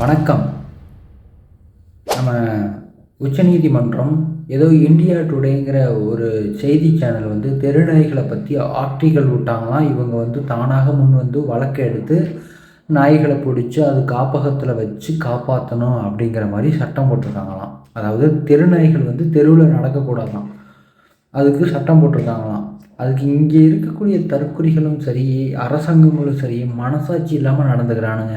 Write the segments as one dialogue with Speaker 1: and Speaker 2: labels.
Speaker 1: வணக்கம். நம்ம உச்சநீதிமன்றம் ஏதோ இந்தியா டுடேங்கிற ஒரு செய்தி சேனல் வந்து தெருநாய்களை பற்றி ஆர்டிகள் விட்டாங்களாம். இவங்க வந்து தானாக முன் வந்து வழக்கு எடுத்து நாய்களை பிடிச்சி அது காப்பகத்தில் வச்சு காப்பாற்றணும் அப்படிங்கிற மாதிரி சட்டம் போட்டிருக்காங்களாம். அதாவது தெருநாய்கள் வந்து தெருவில் நடக்கக்கூடாதாம் அதுக்கு சட்டம் போட்டிருக்காங்களாம். அதுக்கு இங்கே இருக்கக்கூடிய தற்குறிகளும் சரி அரசாங்கங்களும் சரி மனசாட்சி இல்லாமல் நடந்துக்கிறானுங்க.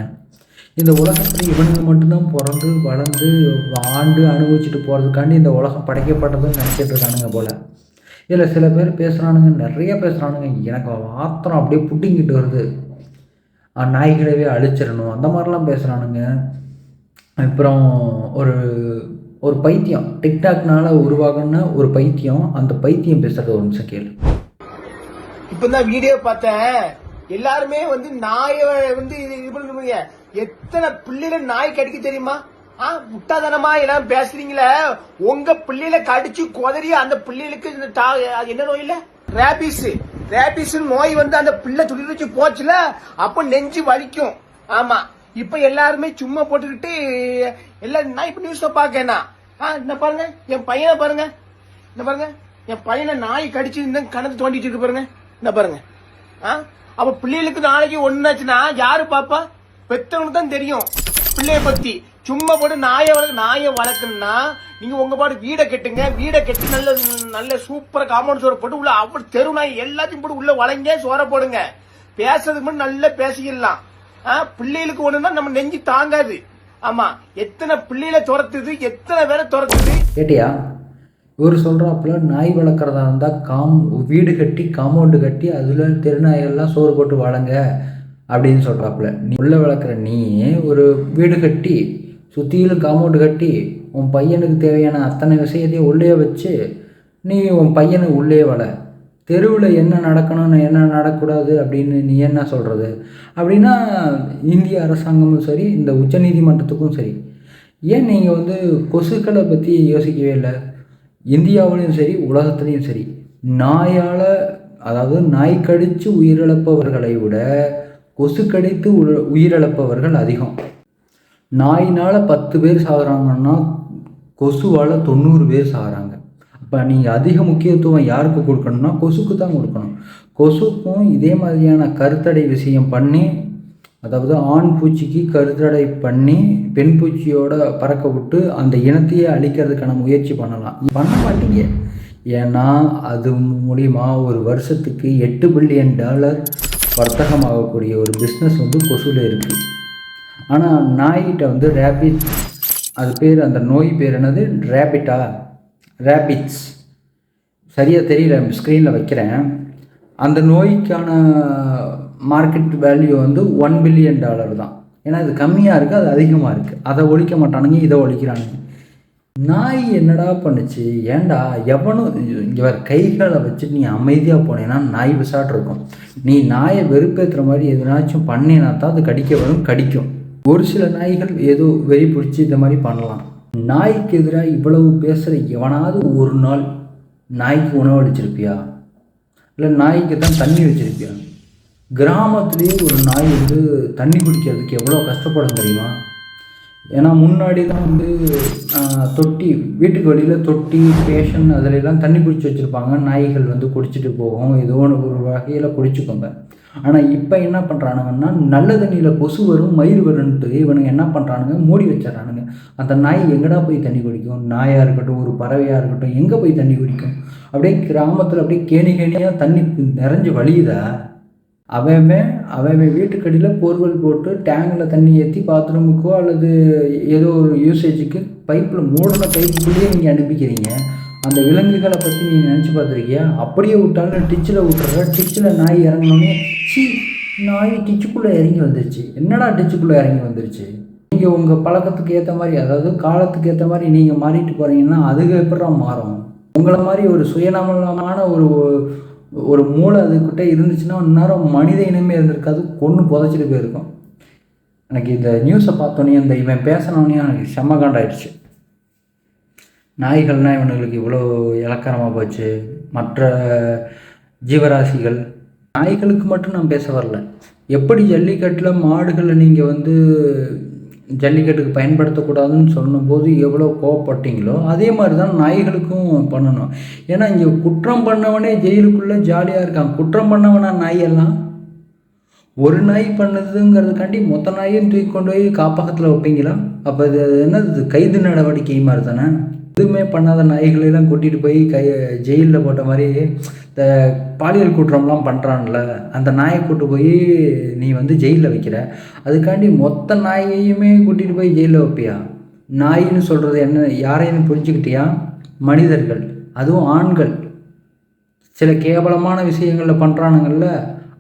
Speaker 1: இந்த உலகத்தில் இவனுங்க மட்டும்தான் பிறந்து வளர்ந்து ஆண்டு அனுபவிச்சுட்டு போகிறதுக்காண்டி இந்த உலகம் படைக்கப்பட்டதுன்னு நினச்சிட்டு இருக்கானுங்க போல். இதில் சில பேர் பேசுகிறானுங்க நிறைய பேசுகிறானுங்க எனக்கு ஆத்திரம் அப்படியே புட்டிங்கிட்டு வருது. நாய்களவே அழிச்சிடணும். அந்த மாதிரிலாம் பேசுகிறானுங்க அப்புறம் ஒரு ஒரு பைத்தியம். டிக்டாக்னால உருவாகுன ஒரு பைத்தியம். அந்த பைத்தியம் பேசுறது ஒரு நிமிஷம் கேளு.
Speaker 2: இப்பதான் வீடியோ பார்த்தேன். எல்லாருமே வந்து நாய வந்து இது இது பண்ணுவீங்க எத்தனை பிள்ளைல நாய் கடிக்க தெரியுமா? ஆ முட்டாதனமா எல்லாம் பேசுறீங்களே. உங்க பிள்ளைல கடிச்சு குதறி அந்த பிள்ளைகளுக்கு இந்த அது என்ன நோய் இல்ல? ரேபிஸ் ரேபிஸ் நோய் வந்து அந்த பிள்ளை துளி வச்சு போச்சுல அப்ப நெஞ்சு வலிக்கும். ஆமா. இப்ப எல்லாருமே சும்மா போட்டுக்கிட்டு எல்லாம் நான் இப்ப நியூஸ் பாக்கேனா ஆ என்ன பாருங்க என் பையனை பாருங்க. என்ன பாருங்க என் பையனை நாய் கடிச்சு இந்த கணக்கு தோண்டிட்டு இருக்கு பாருங்க. என்ன பாருங்க. அப்ப பிள்ளைகளுக்கு நாளைக்கு ஒண்ணாச்சுன்னா யாரு பாப்பா? பெத்தவனுக்கு தான் தெரியும். பிள்ளைய பத்தி. சும்மா போட்டு நாயை வளர்க்க நாயை வளர்க்கணும்னா நீங்க உங்க பாட்டு வீடை கட்டுங்க. வீடை கட்டி நல்ல நல்ல சூப்பரா காம்பவுண்ட் சோற போட்டு உள்ள அப்படி தெரு நாய் எல்லாத்தையும் போட்டு உள்ள வளைங்க சோற போடுங்க. பேசுறதுக்கு முன்னாடி நல்லா பேசிக்கலாம் ஆ, பிள்ளைகளுக்கு ஒண்ணுன்னா நம்ம நெஞ்சு தாங்காது. ஆமா. எத்தனை பிள்ளைகளை துரத்துது? எத்தனை பேரை துரத்துது?
Speaker 1: கேட்டியா? இவர் சொல்கிறாப்புல நாய் வளர்க்குறதா இருந்தால் காம் வீடு கட்டி காம்பவுண்டு கட்டி அதில் தெருநாயெல்லாம் சோறு போட்டு வளங்க அப்படின்னு சொல்கிறாப்புல நீ உள்ளே வளர்க்குற நீ ஒரு வீடு கட்டி சுற்றிலும் காம்பவுண்டு கட்டி உன் பையனுக்கு தேவையான அத்தனை விஷயத்தையும் உள்ளே வச்சு நீ உன் பையனை உள்ளே வள. தெருவில் என்ன நடக்கணும்னு என்ன நடக்கக்கூடாது அப்படின்னு நீ என்ன சொல்கிறது அப்படின்னா இந்திய அரசாங்கமும் சரி இந்த உச்சநீதிமன்றத்துக்கும் சரி. ஏன் நீங்கள் வந்து கொசுக்களை பற்றி யோசிக்கவே இல்லை? இந்தியாவிலையும் சரி உலகத்துலேயும் சரி நாயால் அதாவது நாய் கடித்து உயிரிழப்பவர்களை விட கொசு கடித்து உயிரிழப்பவர்கள் அதிகம். நாயினால் பத்து பேர் சாகுறாங்கன்னா கொசுவால் தொண்ணூறு பேர் சாகுறாங்க. அப்போ நீங்கள் அதிக முக்கியத்துவம் யாருக்கு கொடுக்கணும்னா கொசுக்கு தான் கொடுக்கணும். கொசுக்கும் இதே மாதிரியான கருத்தடை விஷயம் பண்ணி அதாவது ஆண் பூச்சிக்கு கருத்தடை பண்ணி பெண் பூச்சியோட பறக்க விட்டு அந்த இனத்தையே அழிக்கிறதுக்கான முயற்சி பண்ணலாம். பண்ண மாட்டீங்க. ஏன்னா அது மூலிமா ஒரு வருஷத்துக்கு எட்டு பில்லியன் டாலர் வர்த்தகமாகக்கூடிய ஒரு பிஸ்னஸ் வந்து கொசுவில் இருக்குது ஆனால் நாய்கிட்ட வந்து ரேபிட் அது பேர் அந்த நோய் பேர் என்னது? ரேபிட்டா ரேபிட்ஸ் சரியாக தெரியல ஸ்க்ரீனில் வைக்கிறேன். அந்த நோய்க்கான மார்க்கெட் வேல்யூ வந்து ஒன் பில்லியன் டாலர் தான். ஏன்னா இது கம்மியாக இருக்குது அது அதிகமாக இருக்குது அதை ஒழிக்க மாட்டானுங்க இதை ஒழிக்கிறானுங்க. நாய் என்னடா பண்ணுச்சு? ஏண்டா எவனும் இங்கே வேறு கைகளை வச்சு நீ அமைதியாக போனேன்னா நாய் விசாட்டு இருக்கும். நீ நாயை வெறுப்பேற்றுற மாதிரி எதுனாச்சும் பண்ணினா தான் அது கடிக்க வரும் கடிக்கும். ஒரு சில நாய்கள் ஏதோ வெறி பிடிச்சி இந்த மாதிரி பண்ணலாம். நாய்க்கு எதிராக இவ்வளவு பேசுகிற எவனாவது ஒரு நாள் நாய்க்கு உணவளிச்சிருப்பியா? இல்லை நாய்க்கு தான் தண்ணி வச்சுருப்பியா? கிராமத்துலேயே ஒரு நாய் வந்து தண்ணி குடிக்கிறதுக்கு எவ்வளோ கஷ்டப்படும் தெரியுமா? ஏன்னா முன்னாடி தான் வந்து தொட்டி வீட்டுக்கு வெளியில் தொட்டி பேஷன் அதிலெல்லாம் தண்ணி குடிச்சு வச்சுருப்பாங்க. நாய்கள் வந்து குடிச்சிட்டு போகும். ஏதோ ஒன்று ஒரு வகையில் குடிச்சுக்கோங்க. ஆனால் இப்போ என்ன பண்ணுறானுங்கன்னா நல்ல தண்ணியில் கொசு வரும் மயிர் வரும்ன்ட்டு இவனுங்க என்ன பண்ணுறானுங்க மூடி வச்சிடறானுங்க. அந்த நாய் எங்கடா போய் தண்ணி குடிக்கும்? நாயாக இருக்கட்டும் ஒரு பறவையாக இருக்கட்டும் எங்கே போய் தண்ணி குடிக்கும்? அப்படியே கிராமத்தில் அப்படியே கேணி கேணியாக தண்ணி நிறைஞ்சு வழியுதா? அவன் அவன் வீட்டுக்கடியில் போர்வெல் போட்டு டேங்கில் தண்ணி ஏற்றி பாத்ரூமுக்கோ அல்லது ஏதோ ஒரு யூசேஜுக்கு பைப்பில் மூடின பைப்புக்குள்ளேயே நீங்கள் அனுப்பிக்கிறீங்க. அந்த விலங்குகளை பற்றி நீ நினச்சி பார்த்துருக்கியா? அப்படியே விட்டாலும் டிச்சில் விட்டுற டிச்சில் நாய் இறங்கினோடனே சி நாய் டிச்சுக்குள்ளே இறங்கி வந்துருச்சு. என்னடா டிச்சுக்குள்ளே இறங்கி வந்துருச்சு? நீங்கள் உங்கள் பழக்கத்துக்கு ஏற்ற மாதிரி அதாவது காலத்துக்கு ஏற்ற மாதிரி நீங்கள் மாறிட்டு போகிறீங்கன்னா அதுக்கு எப்படா மாறும்? உங்களை மாதிரி ஒரு சுயநலமான ஒரு ஒரு மூளை அதுக்கிட்ட இருந்துச்சுன்னா நேரம் மனித இனமே இருந்திருக்காது கொன்று புதைச்சிட்டு போயிருக்கும். எனக்கு இந்த நியூஸை பார்த்தோன்னே இந்த இவன் பேசினோடனே எனக்கு செம்மகாண்டாயிடுச்சு நாய்கள்னால் இவனுங்களுக்கு இவ்வளோ இலக்கரமாக போச்சு. மற்ற ஜீவராசிகள் நாய்களுக்கு மட்டும் நான் பேச வரல. எப்படி ஜல்லிக்கட்டில் மாடுகளை நீங்கள் வந்து ஜல்லிக்கட்டுக்கு பயன்படுத்தக்கூடாதுன்னு சொன்னபோது எவ்வளோ கோவப்பட்டீங்களோ அதே மாதிரி தான் நாய்களுக்கும் பண்ணணும். ஏன்னா இங்கே குற்றம் பண்ணவனே ஜெயிலுக்குள்ளே ஜாலியாக இருக்கான். குற்றம் பண்ணவனா நாயெல்லாம்? ஒரு நாய் பண்ணுதுங்கிறதுக்காண்டி மொத்த நாயும் தூக்கி கொண்டு போய் காப்பகத்தில் வைப்பீங்களா? அப்போ இது என்னது? கைது நடவடிக்கை மாதிரி தானே? எதுவுமே பண்ணாத நாய்களெல்லாம் கூட்டிகிட்டு போய் கை ஜெயிலில் போட்ட மாதிரி இந்த பாலியல் குற்றம்லாம் பண்ணுறான்ல அந்த நாயை கூட்டு போய் நீ வந்து ஜெயிலில் வைக்கிற. அதுக்காண்டி மொத்த நாயையுமே கூட்டிகிட்டு போய் ஜெயிலில் வைப்பியா? நாயின்னு சொல்கிறது என்ன யாரையும் புரிஞ்சுக்கிட்டியா? மனிதர்கள் அதுவும் ஆண்கள். சில கேவலமான விஷயங்களில் பண்ணுறானுங்கள்ல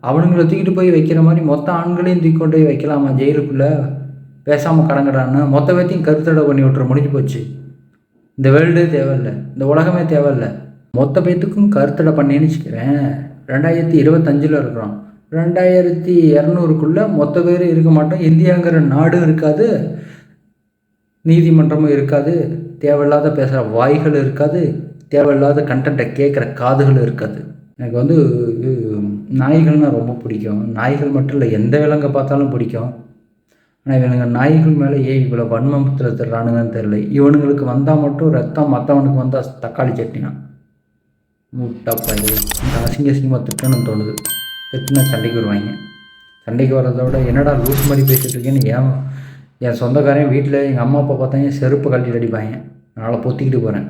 Speaker 1: அவனுங்களை தூக்கிட்டு போய் வைக்கிற மாதிரி மொத்த ஆண்களையும் தூக்கி கொண்டு போய் வைக்கலாமா ஜெயிலுக்குள்ளே? பேசாமல் கடங்கடான்னு மொத்த பேத்தையும் கருத்தடை பண்ணி விட்டுற முடிஞ்சு போச்சு. இந்த வேர்ல்டே தேவையில்லை இந்த உலகமே தேவையில்லை. மொத்த பேத்துக்கும் கருத்தடை பண்ணின்னு வச்சுக்கிறேன். ரெண்டாயிரத்தி இருபத்தஞ்சில் இருக்கிறோம். ரெண்டாயிரத்தி இரநூறுக்குள்ளே மொத்த பேர் இருக்க மாட்டோம். இந்தியாங்கிற நாடும் இருக்காது. நீதிமன்றமும் இருக்காது. தேவையில்லாத பேசுகிற வாய்கள் இருக்காது. தேவையில்லாத கண்டென்ட்டை கேட்குற காதுகள் இருக்காது. எனக்கு வந்து நாய்கள்னால் ரொம்ப பிடிக்கும். நாய்கள் மட்டும் இல்லை எந்த விலங்கை பார்த்தாலும் பிடிக்கும். ஆனால் இவனுங்க நாய்கள் மேலே ஏன் இவ்வளோ வன்மத்தில் தர்றானுங்கன்னு தெரில இவனுங்களுக்கு வந்தால் மட்டும் ரத்தம் மற்றவனுக்கு வந்தால் தக்காளி சட்னினா முட்டப்பா இது இந்த அசிங்க அசிங்கமாக திட்டணும்னு தோணுது. திட்டினா சண்டைக்கு வருவாங்க. சண்டைக்கு வர்றதை விட என்னடா லூஸ் மாதிரி பேசிகிட்டு இருக்கேன்னு ஏன் என் சொந்தக்காரன் வீட்டில் எங்கள் அம்மா அப்பா பார்த்தாங்க செருப்பு கழட்டிட்டு அடிப்பாங்க. அதனால் பொத்திக்கிட்டு போகிறேன்